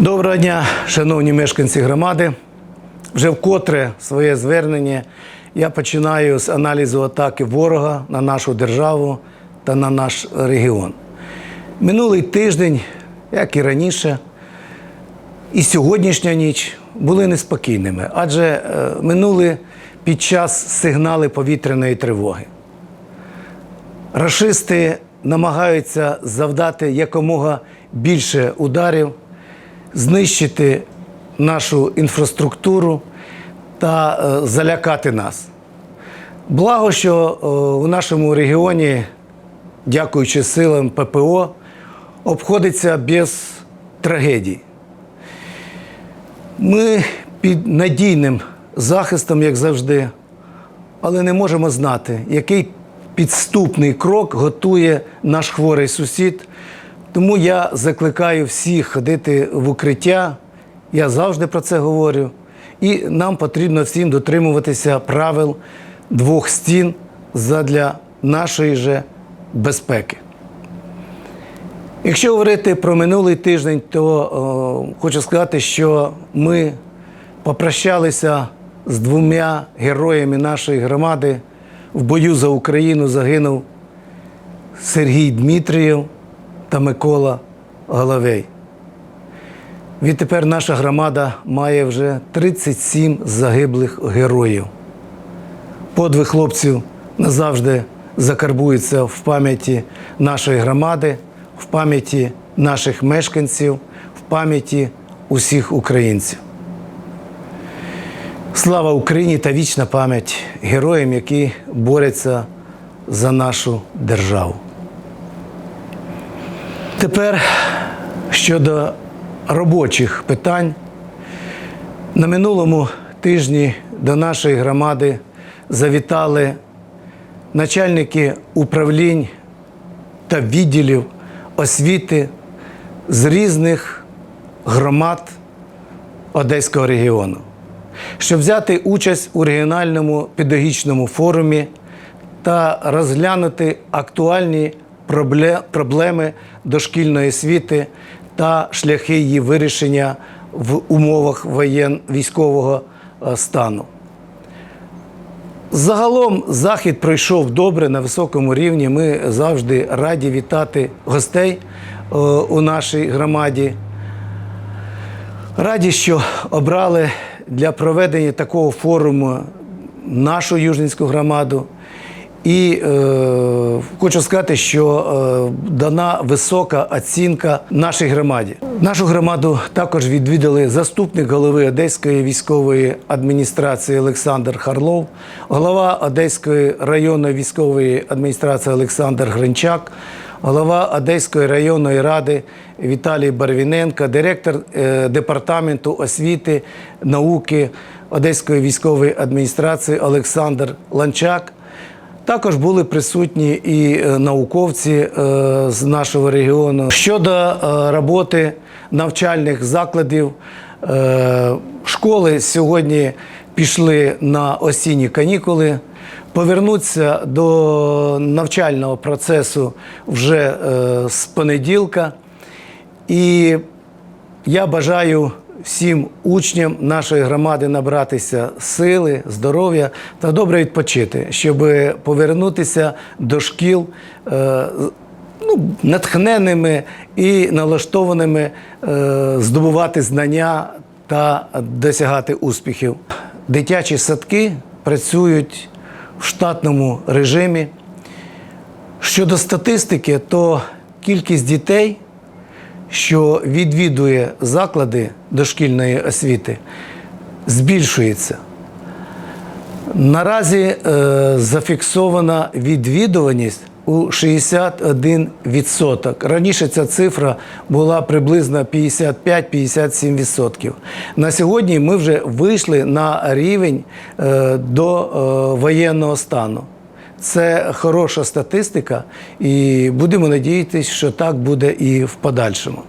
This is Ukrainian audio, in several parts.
Доброго дня, шановні мешканці громади. Вже вкотре своє звернення я починаю з аналізу атаки ворога на нашу державу та на наш регіон. Минулий тиждень, як і раніше, і сьогоднішня ніч були неспокійними, адже е, минули під час сигнали повітряної тривоги. Рашисти намагаються завдати якомога більше ударів, знищити нашу інфраструктуру та е, залякати нас. Благо, що е, у нашому регіоні, дякуючи силам ППО, обходиться без трагедій. Ми під надійним захистом, як завжди, але не можемо знати, який підступний крок готує наш хворий сусід. Тому я закликаю всіх ходити в укриття. Я завжди про це говорю. І нам потрібно всім дотримуватися правил двох стін задля нашої же безпеки. Якщо говорити про минулий тиждень, то о, хочу сказати, що ми попрощалися з двома героями нашої громади. В бою за Україну загинув Сергій Дмитрієв та Микола Головей. Відтепер наша громада має вже 37 загиблих героїв. Подвиг хлопців назавжди закарбується в пам'яті нашої громади, в пам'яті наших мешканців, в пам'яті усіх українців. Слава Україні та вічна пам'ять героям, які борються за нашу державу. Тепер щодо робочих питань. На минулому тижні до нашої громади завітали начальники управлінь та відділів освіти з різних громад Одеського регіону, щоб взяти участь у регіональному педагогічному форумі та розглянути актуальні проблеми дошкільної освіти та шляхи її вирішення в умовах воєн військового е, стану. Загалом захід пройшов добре на високому рівні. Ми завжди раді вітати гостей е, у нашій громаді. Раді, що обрали для проведення такого форуму нашу Южненську громаду. І е, хочу сказати, що е, дана висока оцінка нашій громаді. Нашу громаду також відвідали заступник голови Одеської військової адміністрації Олександр Харлов, голова Одеської районної військової адміністрації Олександр Гринчак, голова Одеської районної ради Віталій Барвіненко, директор е, департаменту освіти, науки Одеської військової адміністрації Олександр Ланчак. Також були присутні і е, науковці е, з нашого регіону. Щодо е, роботи навчальних закладів, школи сьогодні пішли на осінні канікули. Повернуться до навчального процесу вже з понеділка. І я бажаю всім учням нашої громади набратися сили, здоров'я та добре відпочити, щоб повернутися до шкіл е, ну, натхненими і налаштованими е, здобувати знання та досягати успіхів. Дитячі садки працюють в штатному режимі. Щодо статистики, то кількість дітей, що відвідує заклади дошкільної освіти, збільшується. Наразі е, зафіксована відвідуваність у 61%. Раніше ця цифра була приблизно 55-57%. На сьогодні ми вже вийшли на рівень е, до е, воєнного стану. Це хороша статистика, і будемо надіятися, що так буде і в подальшому.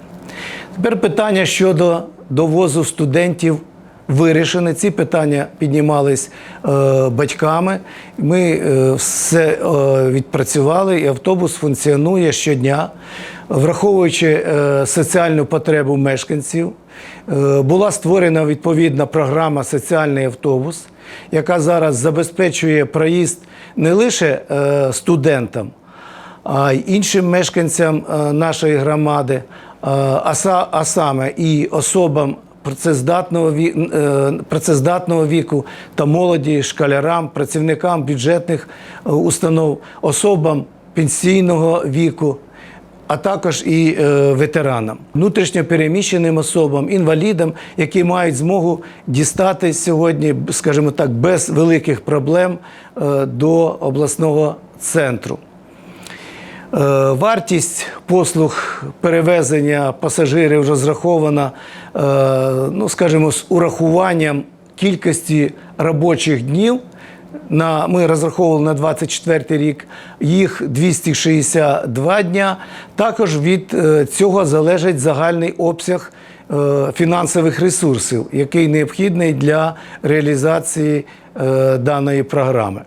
Тепер питання щодо довозу студентів вирішені. Ці питання піднімались е, батьками. Ми е, все е, відпрацювали, і автобус функціонує щодня, враховуючи е, соціальну потребу мешканців. Е, Була створена відповідна програма Соціальний автобус, яка зараз забезпечує проїзд не лише е, студентам, а й іншим мешканцям нашої громади, а саме і особам працездатного працездатного віку та молоді, школярам, працівникам бюджетних установ, особам пенсійного віку а також і е, ветеранам, внутрішньо переміщеним особам, інвалідам, які мають змогу дістати сьогодні, скажімо так, без великих проблем е, до обласного центру. Е, Вартість послуг перевезення пасажирів розрахована, ну скажімо, з урахуванням кількості робочих днів. На, ми розраховували на 24 рік, їх 262 дня. Також від е, цього залежить загальний обсяг е, фінансових ресурсів, який необхідний для реалізації е, даної програми.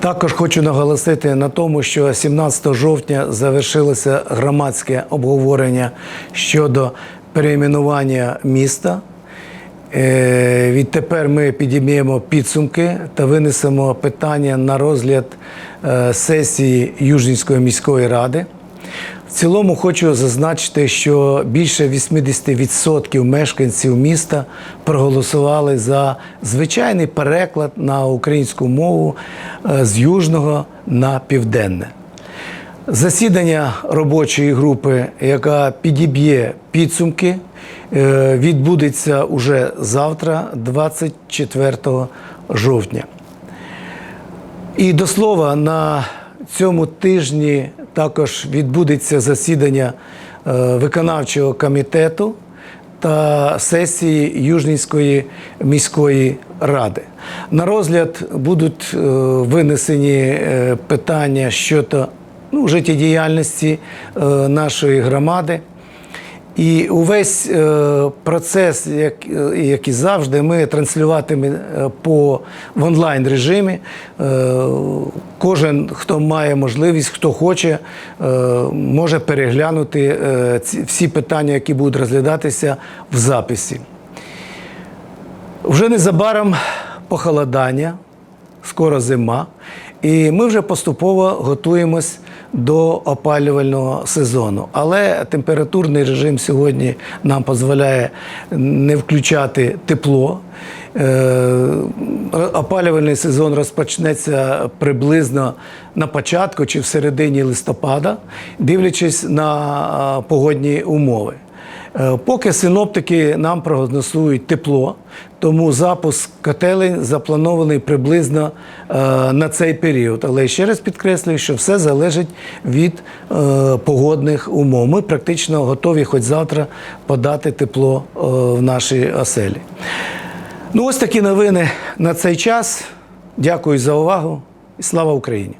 Також хочу наголосити на тому, що 17 жовтня завершилося громадське обговорення щодо перейменування міста. Е, Відтепер ми підіймемо підсумки та винесемо питання на розгляд е, сесії Южнівської міської ради. В цілому хочу зазначити, що більше 80% мешканців міста проголосували за звичайний переклад на українську мову е, з южного на південне. Засідання робочої групи, яка підіб'є підсумки, е, відбудеться уже завтра, 24 жовтня. І до слова, на цьому тижні також відбудеться засідання е, виконавчого комітету та сесії Южнівської міської ради. На розгляд будуть е, винесені питання щодо ну, життєдіяльності е, нашої громади. І увесь е, процес, як, е, як і завжди, ми транслюватиме по в онлайн режимі. Кожен, хто має можливість, хто хоче, може переглянути всі питання, які будуть розглядатися в записі. Вже незабаром похолодання, скоро зима, і ми вже поступово готуємось до опалювального сезону. Але температурний режим сьогодні нам дозволяє не включати тепло. Е, Опалювальний сезон розпочнеться приблизно на початку чи в середині листопада, дивлячись на погодні умови. Е, Поки синоптики нам прогнозують тепло, тому запуск котелень запланований приблизно е, на цей період. Але ще раз підкреслюю, що все залежить від е, погодних умов. Ми практично готові хоч завтра подати тепло в наші оселі. Ну, ось такі новини на цей час. Дякую за увагу і слава Україні!